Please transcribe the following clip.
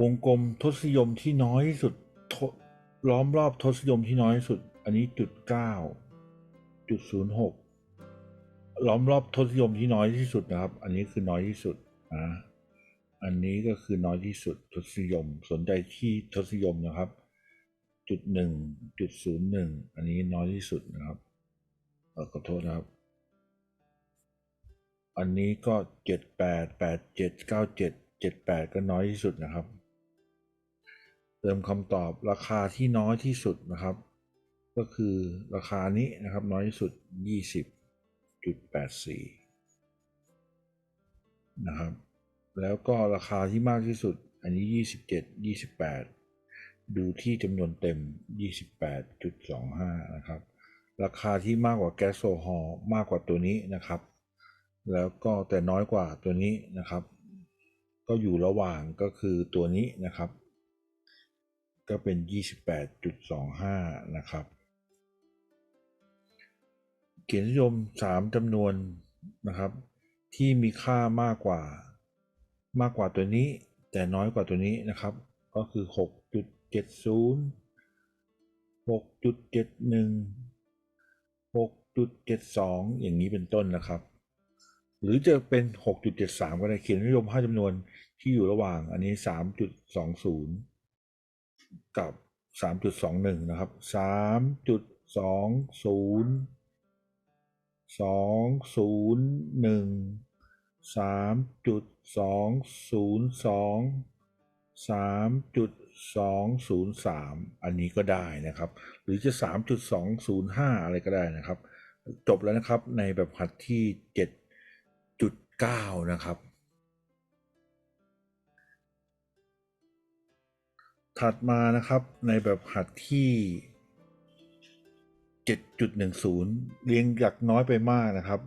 วงกลมทศนิยมที่น้อยที่สุดล้อมรอบทศนิยมที่น้อยที่สุด อันนี้จุดเก้าจุดศูนย์หกล้อมรอบทศนิยมที่น้อยที่สุดนะครับ อันนี้คือน้อยที่สุดนะอันนี้ก็คือน้อยที่สุดทศนิยม สนใจที่ทศนิยมนะครับจุดหนึ่งจุดศูนย์หนึ่งอันนี้น้อยที่สุดนะครับเออขอโทษนะครับ อันนี้ก็เจ็ดแปดแปดเจ็ดเก้าเจ็ดเจ็ดแปดก็น้อยที่สุดนะครับ เติมคำตอบราคาที่น้อยที่สุดนะครับ ก็คือราคานี้นะครับน้อยที่สุดยี่สิบจุดแปดสี่นะครับ แล้วก็ราคาที่มากที่สุดอันนี้ยี่สิบเจ็ดยี่สิบแปดดูที่จำนวนเต็มยี่สิบแปดจุดสองห้านะครับ ราคาที่มากกว่าแก๊สโซฮอล์มากกว่าตัวนี้นะครับ แล้วก็แต่น้อยกว่าตัวนี้นะครับ ก็อยู่ระหว่างก็คือตัวนี้นะครับ ก็เป็น 28.25 นะครับเกียรตินิยม 3จำนวนนะครับ ที่มีค่ามากกว่ามากกว่าตัวนี้ แต่น้อยกว่าตัวนี้นะครับ ก็คือ 6.70 6.71 6.72 อย่างนี้เป็นต้นนะครับ หรือจะเป็น 6.73 ก็ได้เขียนนิยม 5จำนวนที่อยู่ระหว่างอันนี้ 3.20 กับ 3.21 นะครับ 3.20 201 3.202 3.203 อันนี้ก็ได้นะครับ หรือจะ 3.205 อะไรก็ได้นะครับ จบแล้วนะครับในแบบหัดที่ 7.9 นะครับ ถัดมานะครับในแบบหัดที่ 7.10 เรียงจากน้อยไปมากนะครับ